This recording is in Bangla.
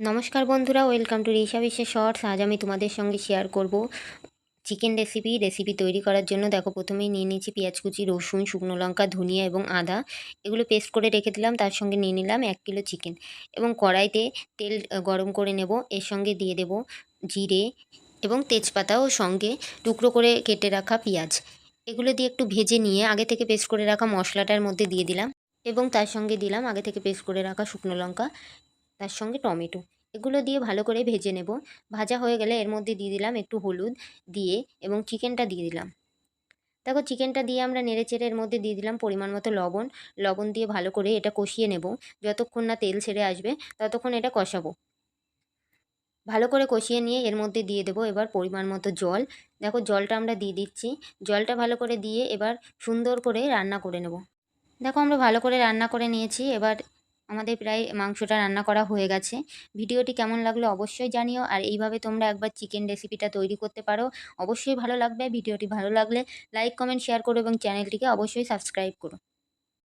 নমস্কার বন্ধুরা, ওয়েলকাম টু রিসা বিশ্বের শর্টস। আজ আমি তোমাদের সঙ্গে শেয়ার করব চিকেন রেসিপি রেসিপি তৈরি করার জন্য। দেখো, প্রথমেই নিয়ে নিয়েছি পেঁয়াজ কুচি, রসুন, শুকনো লঙ্কা, ধনিয়া এবং আদা। এগুলো পেস্ট করে রেখে দিলাম, তার সঙ্গে নিয়ে নিলাম এক কিলো চিকেন এবং কড়াইতে তেল গরম করে নেব। এর সঙ্গে দিয়ে দেব জিরে এবং তেজপাতা ও সঙ্গে টুকরো করে কেটে রাখা পেঁয়াজ। এগুলো দিয়ে একটু ভেজে নিয়ে আগে থেকে পেস্ট করে রাখা মশলাটার মধ্যে দিয়ে দিলাম এবং তার সঙ্গে দিলাম আগে থেকে পেস্ট করে রাখা শুকনো লঙ্কা তার সঙ্গে টমেটো। এগুলো দিয়ে ভালো করে ভেজে নেব। ভাজা হয়ে গেলে এর মধ্যে দিয়ে দিলাম একটু হলুদ দিয়ে এবং চিকেনটা দিয়ে দিলাম। দেখো চিকেনটা দিয়ে আমরা নেড়েচেড়ে এর মধ্যে দিয়ে দিলাম পরিমাণ মতো লবণ। লবণ দিয়ে ভালো করে এটা কষিয়ে নেব। যতক্ষণ না তেল ছেড়ে আসবে ততক্ষণ এটা কষাবো। ভালো করে কষিয়ে নিয়ে এর মধ্যে দিয়ে দেবো এবার পরিমাণ মতো জল। দেখো জলটা আমরা দিয়ে দিচ্ছি। জলটা ভালো করে দিয়ে এবার সুন্দর করে রান্না করে নেব। দেখো আমরা ভালো করে রান্না করে নিয়েছি। এবার আমাদের প্রায় মাংসটা রান্না করা হয়ে গেছে। ভিডিওটি কেমন লাগল অবশ্যই জানিও। আর এইভাবে তোমরা একবার চিকেন রেসিপিটা তৈরি করতে পারো। অবশ্যই ভালো লাগবে। ভিডিওটি ভালো লাগলে লাইক কমেন্ট শেয়ার করো এবং চ্যানেলটিকে অবশ্যই সাবস্ক্রাইব করো।